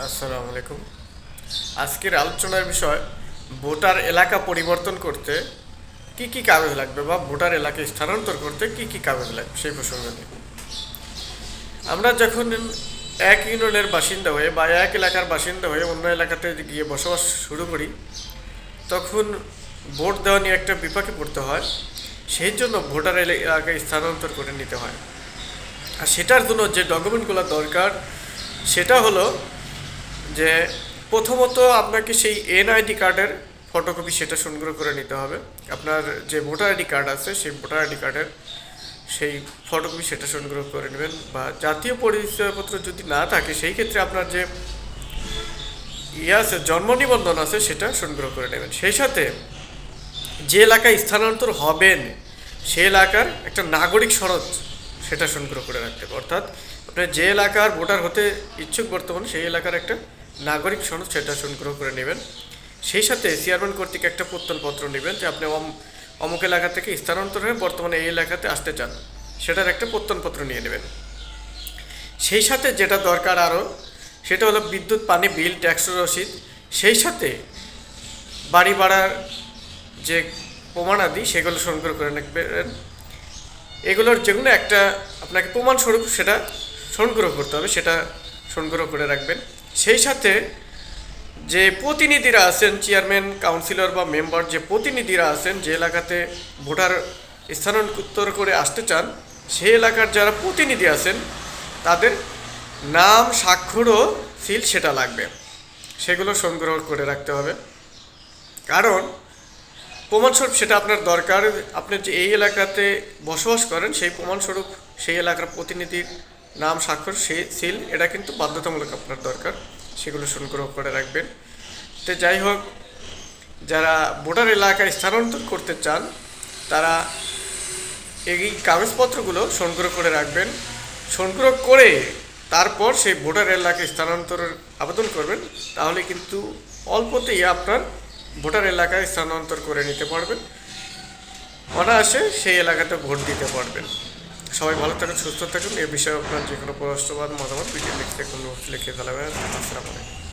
আসসালামু আলাইকুম। আজকের আলোচনার বিষয়, ভোটার এলাকা পরিবর্তন করতে কি কি কাগজ লাগবে বা ভোটার এলাকায় স্থানান্তর করতে কি কি কাগজ লাগবে সেই প্রসঙ্গ নিয়ে। আমরা যখন এক ইউনিয়নের বাসিন্দা হয়ে বা এক এলাকার বাসিন্দা হয়ে অন্য এলাকাতে গিয়ে বসবাস শুরু করি, তখন ভোট দেওয়া নিয়ে একটা বিপাকে পড়তে হয়, সেই জন্য ভোটার এলা- এলাকায় স্থানান্তর করে নিতে হয়। আর সেটার জন্য যে ডকুমেন্টগুলো দরকার, সেটা হলো যে প্রথমত আপনাকে সেই এনআইডি কার্ডের ফটোকপি সেটা সংগ্রহ করে নিতে হবে। আপনার যে ভোটার আইডি কার্ড আছে, সেই ভোটার আইডি কার্ডের সেই ফটোকপি সেটা সংগ্রহ করে নেবেন বা জাতীয় পরিচয়পত্র যদি না থাকে, সেই ক্ষেত্রে আপনার যে ইয়ে আছে, জন্ম নিবন্ধন আছে, সেটা সংগ্রহ করে নেবেন। সেই সাথে যে এলাকায় স্থানান্তর হবেন, সে এলাকার একটা নাগরিক সনদ সেটা সংগ্রহ করে রাখতে হবে। অর্থাৎ আপনার যে এলাকার ভোটার হতে ইচ্ছুক বর্তমানে, সেই এলাকার একটা নাগরিক সনদ সেটা সংগ্রহ করে নেবেন। সেই সাথে চেয়ারম্যান কর্তৃক একটা প্রত্যনপত্র নেবেন যে আপনি অম অমুক এলাকা থেকে স্থানান্তর হয়ে বর্তমানে এই এলাকাতে আসতে চান। সেটার একটা প্রত্যনপত্র নিয়ে নেবেন। সেই সাথে যেটা দরকার আরও, সেটা হলো বিদ্যুৎ, পানি, বিল, ট্যাক্স রসিদ। সেই সাথে বাড়ি ভাড়ার যে প্রমাণাদি সেগুলো সংগ্রহ করে রাখবেন। এগুলোর যে কোনো একটা আপনাকে প্রমাণস্বরূপ সেটা সংগ্রহ করতে হবে, সেটা সংগ্রহ করে রাখবেন। সেই সাথে যে প্রতিনিধিরা আছেন চেয়ারম্যান কাউন্সিলর বা মেম্বার যে প্রতিনিধিরা আছেন, যে এলাকাতে ভোটার স্থানান্তর করে আসতে চান, সেই এলাকার যারা প্রতিনিধি আছেন, তাদের নাম, স্বাক্ষর ও সিল সেটা লাগবে। সেগুলো সংগ্রহ করে রাখতে হবে। কারণ প্রমাণস্বরূপ সেটা আপনার দরকার। আপনি যে এই এলাকাতে বসবাস করেন, সেই প্রমাণস্বরূপ সেই এলাকার প্রতিনিধির নাম স্বাক্ষর সে সিল। এটা কিন্তু বাধ্যতামূলক আপনার দরকার। সেগুলো সংগ্রহ করে রাখবেন। তো যাই হোক, যারা ভোটার এলাকায় স্থানান্তর করতে চান, তারা এই কাগজপত্রগুলো সংগ্রহ করে রাখবেন। সংগ্রহ করে তারপর সেই ভোটার এলাকায় স্থানান্তরের আবেদন করবেন। তাহলে কিন্তু অল্পতেই আপনার ভোটার এলাকায় স্থানান্তর করে নিতে পারবেন। অনায়াসে সেই এলাকাতে ভোট দিতে পারবেন। সবাই ভালো থাকুন, সুস্থ থাকুন। এ বিষয়ে আপনার যে কোনো প্রশ্ন বা মতামত ভিডিও লিখতে কোনো লিখে ফেলাবেন আসসালামু আলাইকুম।